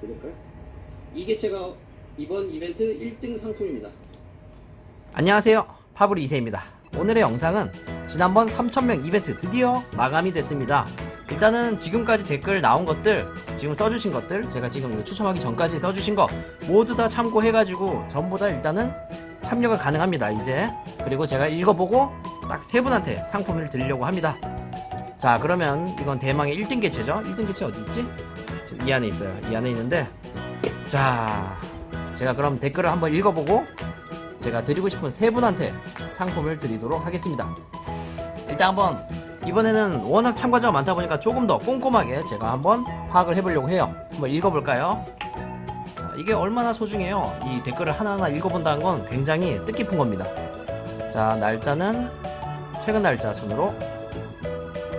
될까요? 이 개체가 이번 이벤트 1등 상품입니다. 안녕하세요. 파브리 이세입니다. 오늘의 영상은 지난번 3000명 이벤트 드디어 마감이 됐습니다. 일단은 지금까지 댓글 나온 것들, 지금 써주신 것들, 제가 지금 추첨하기 전까지 써주신 거 모두 다 참고해가지고 전부 다 일단은 참여가 가능합니다. 이제 그리고 제가 읽어보고 딱 세 분한테 상품을 드리려고 합니다. 자 그러면 이건 대망의 1등 개체죠. 1등 개체 어디 있지? 이 안에 있어요. 이 안에 있는데 자 제가 그럼 댓글을 한번 읽어보고 제가 드리고 싶은 세 분한테 상품을 드리도록 하겠습니다. 일단 한번 이번에는 워낙 참가자가 많다 보니까 조금 더 꼼꼼하게 제가 한번 파악을 해보려고 해요. 한번 읽어볼까요? 자, 이게 얼마나 소중해요. 이 댓글을 하나하나 읽어본다는 건 굉장히 뜻깊은 겁니다. 자, 날짜는 최근 날짜 순으로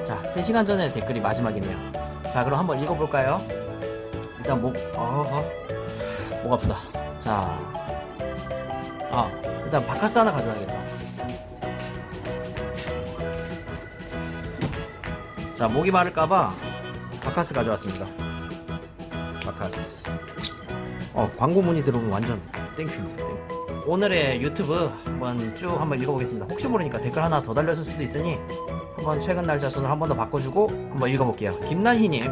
자, 3시간 전에 댓글이 마지막이네요. 자, 그럼 한번 읽어볼까요? 일단 목, 어, 어, 목 아프다. 자, 아, 일단 바카스 하나 가져와야겠다. 자, 목이 마를까봐 바카스 가져왔습니다. 바카스. 어, 광고 문의 들어오면 완전 땡큐입니다. 오늘의 유튜브 한번 쭉 한번 읽어보겠습니다. 혹시 모르니까 댓글 하나 더 달렸을 수도 있으니 한번 최근 날짜 순을 한번 더 바꿔주고 한번 읽어볼게요. 김난희님.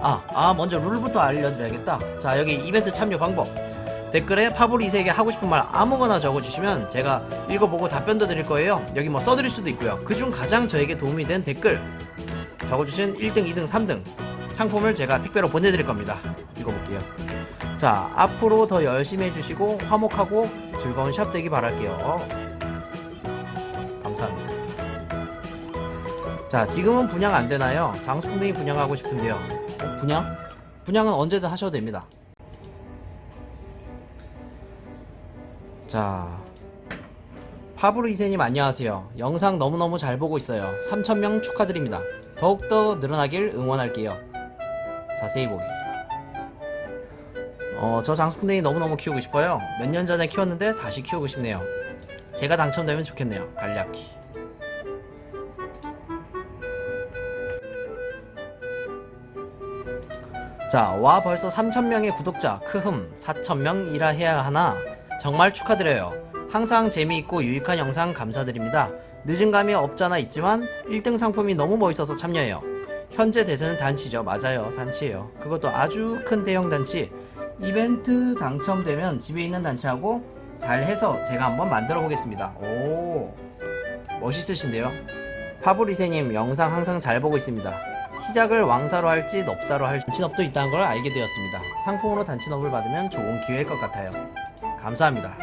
아, 아, 먼저 룰부터 알려드려야겠다. 자, 여기 이벤트 참여 방법. 댓글에 파브리세에게 하고 싶은 말 아무거나 적어주시면 제가 읽어보고 답변도 드릴 거예요. 여기 뭐 써드릴 수도 있고요. 그중 가장 저에게 도움이 된 댓글 적어주신 1등, 2등, 3등 상품을 제가 택배로 보내드릴 겁니다. 읽어볼게요. 자, 앞으로 더 열심히 해주시고 화목하고 즐거운 샵 되기 바랄게요. 감사합니다. 자, 지금은 분양 안 되나요? 장수풍뎅이 분양하고 싶은데요. 어, 분양? 분양은 언제든 하셔도 됩니다. 자 파브로 이세님 안녕하세요 영상 너무너무 잘 보고 있어요 3천명 축하드립니다 더욱더 늘어나길 응원할게요 자세히 보기 어, 저 장수풍뎅이 너무너무 키우고 싶어요 몇 년 전에 키웠는데 다시 키우고 싶네요 제가 당첨되면 좋겠네요 간략히 자, 와 벌써 3,000명의 구독자, 크흠, 4,000명이라 해야 하나? 정말 축하드려요. 항상 재미있고 유익한 영상 감사드립니다. 늦은 감이 없잖아 있지만 1등 상품이 너무 멋있어서 참여해요. 현재 대세는 단치죠. 맞아요. 단치예요. 그것도 아주 큰 대형 단치. 이벤트 당첨되면 집에 있는 단치하고 잘 해서 제가 한번 만들어 보겠습니다. 오, 멋있으신데요? 파브리세님 영상 항상 잘 보고 있습니다. 시작을 왕사로 할지 넙사로 할지 단치넙도 있다는 걸 알게 되었습니다. 상품으로 단치넙을 받으면 좋은 기회일 것 같아요. 감사합니다.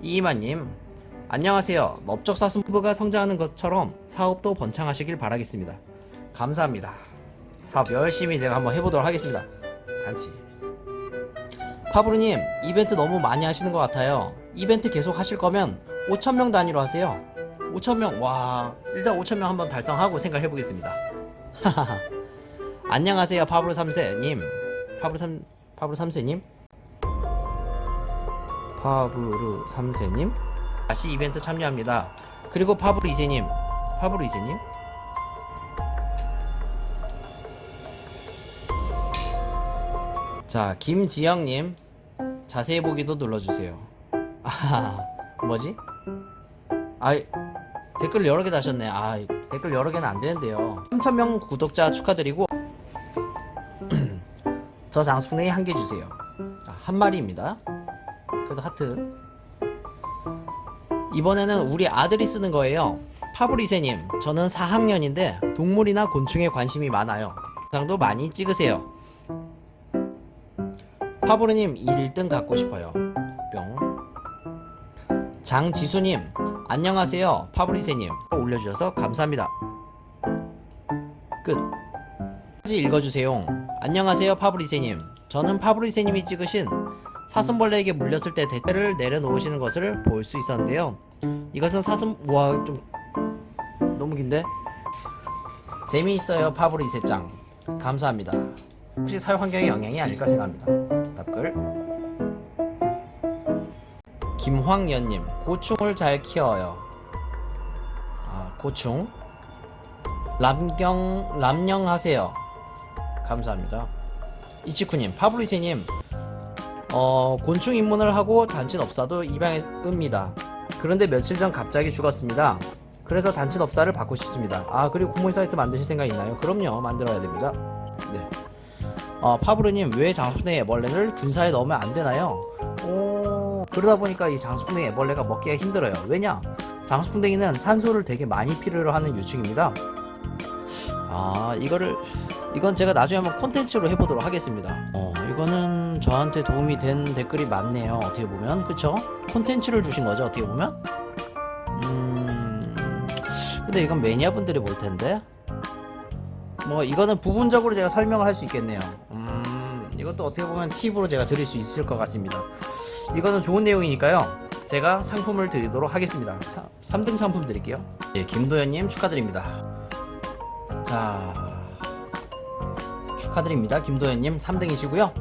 이이마님, 안녕하세요. 넓적사슴부가 성장하는 것처럼 사업도 번창하시길 바라겠습니다. 감사합니다. 사업 열심히 제가 한번 해보도록 하겠습니다. 단치. 파브르님, 이벤트 너무 많이 하시는 것 같아요. 이벤트 계속 하실 거면 5,000명 단위로 하세요. 5,000명, 와, 일단 5,000명 한번 달성하고 생각해 보겠습니다. 하하하. 안녕하세요, 파브르 3세님. 파브르 3, 파브르 3세님. 파브르 3세님 다시 이벤트 참여합니다. 그리고 파브르 2세님, 파브르 2세님. 자, 김지영님 자세히 보기도 눌러주세요. 아, 뭐지? 아, 댓글 여러 개 다셨네. 아, 댓글 여러 개는 안 되는데요. 3,000명 구독자 축하드리고 저 장수풍뎅이 한 개 주세요. 자, 한 마리입니다. 그래도 하트. 이번에는 우리 아들이 쓰는 거예요. 파브리세님, 저는 4학년인데 동물이나 곤충에 관심이 많아요. 영상도 많이 찍으세요. 파브르님 1등 갖고 싶어요. 뿅. 장지수님, 안녕하세요. 파브리세님, 올려주셔서 감사합니다. 끝. 까지 읽어주세요. 안녕하세요, 파브리세님. 저는 파브리세님이 찍으신 사슴벌레에게 물렸을 때 대체를 내려놓으시는 것을 볼 수 있었는데요. 이것은 사슴 와 좀 너무 긴데 재미있어요, 파브리세짱. 감사합니다. 혹시 사회 환경의 영향이 아닐까 생각합니다. 김황연님, 고충을 잘 키워요. 아, 고충. 람경, 람령하세요. 감사합니다. 이치쿠님, 파브리세님, 어, 곤충 입문을 하고 단친 업사도 입양합니다. 그런데 며칠 전 갑자기 죽었습니다. 그래서 단친 업사를 받고 싶습니다. 아, 그리고 구몬 사이트 만드실 생각 있나요? 그럼요, 만들어야 됩니다. 네. 어, 파브르님, 왜 장수풍뎅이 애벌레를 균사에 넣으면 안 되나요? 오, 그러다 보니까 이 장수풍뎅이 애벌레가 먹기가 힘들어요. 왜냐? 장수풍뎅이는 산소를 되게 많이 필요로 하는 유충입니다. 아, 이거를 이건 제가 나중에 한번 콘텐츠로 해보도록 하겠습니다. 어, 이거는 저한테 도움이 된 댓글이 많네요. 어떻게 보면, 그쵸? 콘텐츠를 주신 거죠, 어떻게 보면? 음, 근데 이건 매니아 분들이 볼 텐데? 뭐, 이거는 부분적으로 제가 설명을 할 수 있겠네요. 음, 이것도 어떻게 보면 팁으로 제가 드릴 수 있을 것 같습니다. 이거는 좋은 내용이니까요. 제가 상품을 드리도록 하겠습니다. 3등 상품 드릴게요. 예, 김도현님 축하드립니다. 자, 축하드립니다. 김도현님 3등이시고요.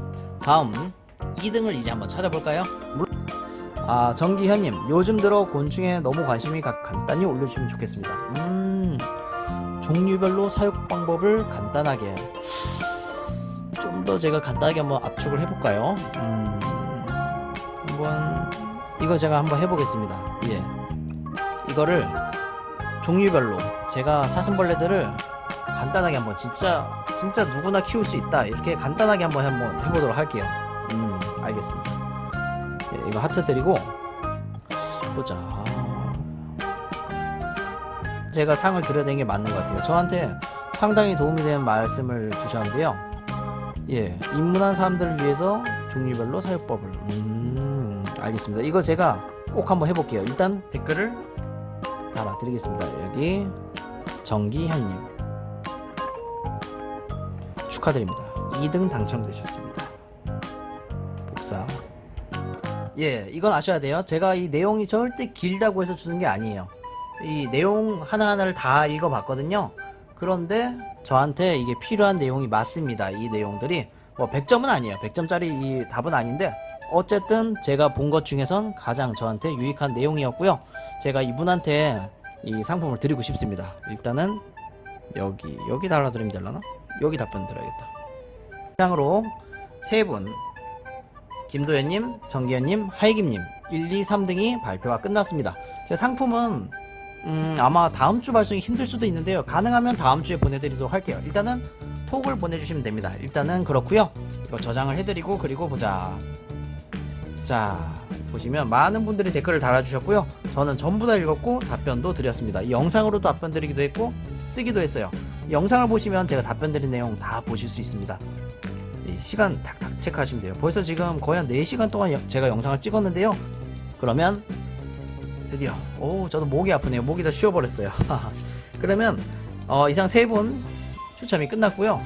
다음 2등을 이제 한번 찾아볼까요? 물- 아 정기현님 요즘 들어 곤충에 너무 관심이 가, 간단히 올려주시면 좋겠습니다. 음 종류별로 사육 방법을 간단하게 좀 더 제가 간단하게 한번 압축을 해볼까요? 음 한번 이거 제가 한번 해보겠습니다. 예 이거를 종류별로 제가 사슴벌레들을 간단하게 한번 진짜 진짜 누구나 키울 수 있다 이렇게 간단하게 한번 한번 해보도록 할게요. 음 알겠습니다. 예, 이거 하트 드리고 보자. 제가 상을 드려야 되는 게 맞는 것 같아요. 저한테 상당히 도움이 되는 말씀을 주셨는데요. 예, 입문한 사람들을 위해서 종류별로 사육법을. 음, 알겠습니다. 이거 제가 꼭 한번 해볼게요. 일단 댓글을 달아드리겠습니다. 여기 정기현님. 축하드립니다. 2등 당첨되셨습니다. 복사. 예, 이건 아셔야 돼요. 제가 이 내용이 절대 길다고 해서 주는 게 아니에요. 이 내용 하나하나를 다 읽어봤거든요. 그런데 저한테 이게 필요한 내용이 맞습니다. 이 내용들이 뭐 100점은 아니에요. 100점짜리 이 답은 아닌데 어쨌든 제가 본 것 중에선 가장 저한테 유익한 내용이었고요. 제가 이분한테 이 상품을 드리고 싶습니다. 일단은 여기 여기 달아드리면 되려나? 여기 답변 드려야겠다. 이상으로 세 분 김도현님, 정기현님, 하이김님 1, 2, 3등이 발표가 끝났습니다. 제 상품은 음, 아마 다음 주 발송이 힘들 수도 있는데요. 가능하면 다음 주에 보내드리도록 할게요. 일단은 톡을 보내주시면 됩니다. 일단은 그렇고요. 이거 저장을 해드리고 그리고 보자. 자 보시면 많은 분들이 댓글을 달아주셨고요. 저는 전부 다 읽었고 답변도 드렸습니다. 이 영상으로 답변 드리기도 했고 쓰기도 했어요. 이 영상을 보시면 제가 답변 드린 내용 다 보실 수 있습니다. 이 시간 탁탁 체크하시면 돼요. 벌써 지금 거의 한 4시간 동안 여- 제가 영상을 찍었는데요. 그러면 드디어 오 저도 목이 아프네요. 목이 다 쉬어버렸어요. 그러면 어, 이상 세 분 추첨이 끝났고요.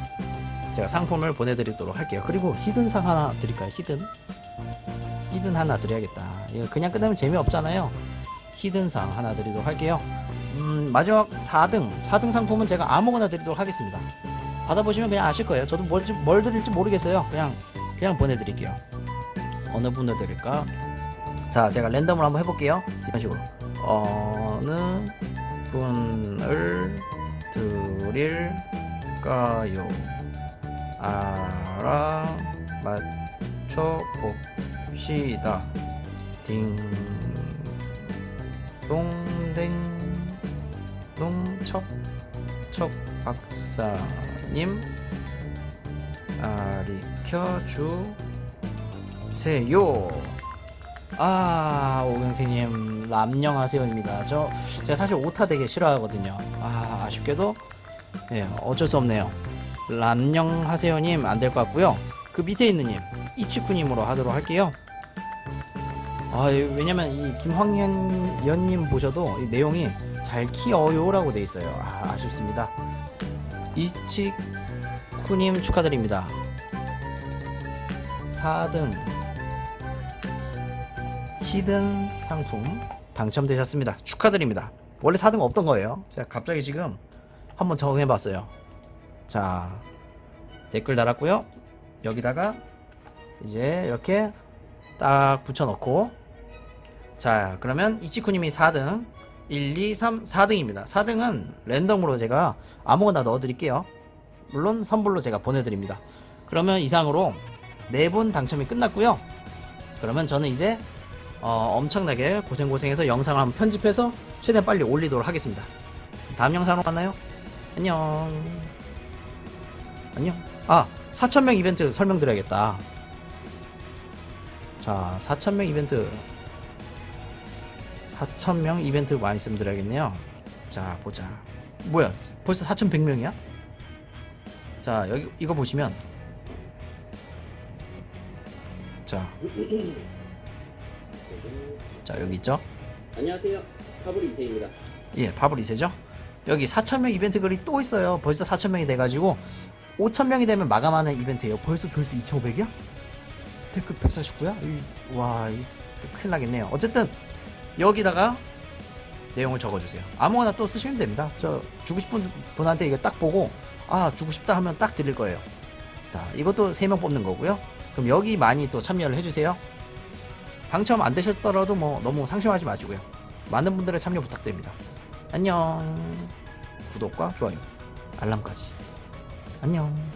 제가 상품을 보내드리도록 할게요. 그리고 히든상 하나 드릴까요? 히든 히든 하나 드려야겠다. 이거 그냥 끝나면 재미없잖아요. 히든상 하나 드리도록 할게요. 음, 마지막 4등 4등 상품은 제가 아무거나 드리도록 하겠습니다. 받아보시면 그냥 아실 거예요. 저도 뭘, 뭘 드릴지 모르겠어요. 그냥 그냥 보내드릴게요. 어느 분을 드릴까? 자, 제가 랜덤으로 한번 해볼게요. 이런 식으로 어느 분을 드릴까요? 알아맞혀 봅 시다. 딩동댕 농척 척 박사님 가르쳐 주세요. 아 오경태님 람령하세요입니다. 저 제가 사실 오타 되게 싫어하거든요. 아 아쉽게도 예 어쩔 수 없네요. 람령하세요님 안 될 것 같고요. 그 밑에 있는 님 이치쿠님으로 하도록 할게요. 아 이- 왜냐면 이 김황현 연님 보셔도 이 내용이 잘 키어요라고 돼 있어요. 아 아쉽습니다. 이치쿠님 축하드립니다. 4등 히든 상품 당첨되셨습니다. 축하드립니다. 원래 4등 없던 거예요. 제가 갑자기 지금 한번 적응해봤어요. 자 댓글 달았고요. 여기다가 이제 이렇게 딱 붙여넣고 자 그러면 이치쿠님이 4등 1, 2, 3, 4등입니다. 4등은 랜덤으로 제가 아무거나 넣어드릴게요. 물론 선불로 제가 보내드립니다. 그러면 이상으로 네분 당첨이 끝났고요. 그러면 저는 이제 어, 엄청나게 고생고생해서 영상을 한번 편집해서 최대한 빨리 올리도록 하겠습니다. 다음 영상으로 만나요. 안녕. 안녕. 아, 4,000명 이벤트 설명드려야겠다. 자, 4,000명 이벤트. 4,000명 이벤트 말씀드려야겠네요. 자, 보자. 뭐야, 벌써 4,100명이야? 자, 여기, 이거 보시면. 자, 자, 여기 있죠? 안녕하세요. 파브리 이세입니다. 예, 파브리세죠? 여기 4,000명 이벤트 글이 또 있어요. 벌써 4,000명이 돼가지고 5,000명이 되면 마감하는 이벤트예요. 벌써 조회수 2,500이야? 댓글 149야? 이, 와, 이, 큰일 나겠네요. 어쨌든 여기다가 내용을 적어주세요. 아무거나 또 쓰시면 됩니다. 저 주고 싶은 분한테 이거 딱 보고 아 주고 싶다 하면 딱 드릴 거예요. 자, 이것도 3명 뽑는 거고요. 그럼 여기 많이 또 참여를 해주세요. 당첨 안 되셨더라도 뭐 너무 상심하지 마시고요. 많은 분들의 참여 부탁드립니다. 안녕. 구독과 좋아요, 알람까지. 안녕.